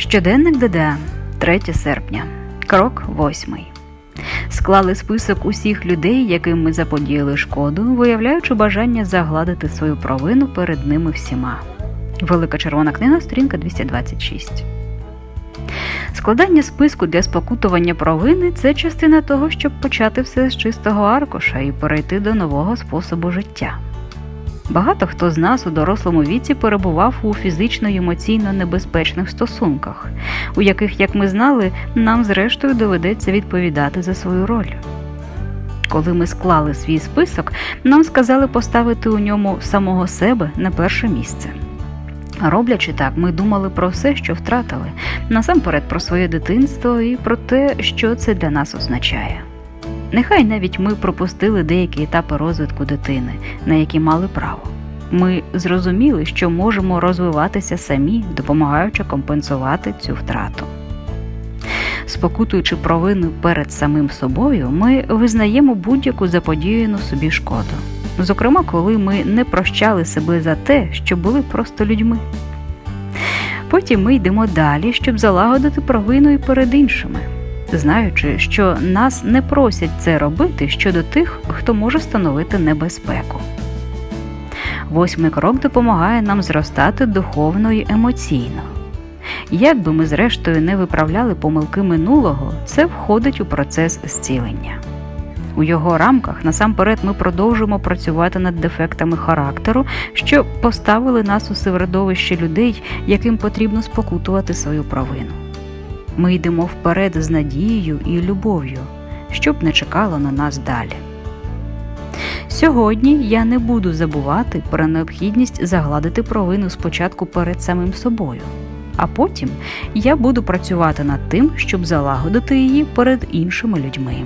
Щоденник ДД, 3 серпня, крок 8. Склали список усіх людей, яким ми заподіяли шкоду, виявляючи бажання загладити свою провину перед ними всіма. Велика червона книга, сторінка 226. Складання списку для спокутування провини це частина того, щоб почати все з чистого аркуша і перейти до нового способу життя. Багато хто з нас у дорослому віці перебував у фізично й емоційно небезпечних стосунках, у яких, як ми знали, нам зрештою доведеться відповідати за свою роль. Коли ми склали свій список, нам сказали поставити у ньому самого себе на перше місце. Роблячи так, ми думали про все, що втратили, насамперед про своє дитинство і про те, що це для нас означає. Нехай навіть ми пропустили деякі етапи розвитку дитини, на які мали право. Ми зрозуміли, що можемо розвиватися самі, допомагаючи компенсувати цю втрату. Спокутуючи провину перед самим собою, ми визнаємо будь-яку заподіяну собі шкоду. Зокрема, коли ми не прощали себе за те, що були просто людьми. Потім ми йдемо далі, щоб залагодити провину і перед іншими, знаючи, що нас не просять це робити щодо тих, хто може становити небезпеку. Восьмий крок допомагає нам зростати духовно і емоційно. Як би ми зрештою не виправляли помилки минулого, це входить у процес зцілення. У його рамках насамперед ми продовжуємо працювати над дефектами характеру, що поставили нас у середовище людей, яким потрібно спокутувати свою провину. Ми йдемо вперед з надією і любов'ю, щоб не чекало на нас далі. Сьогодні я не буду забувати про необхідність загладити провину спочатку перед самим собою, а потім я буду працювати над тим, щоб залагодити її перед іншими людьми.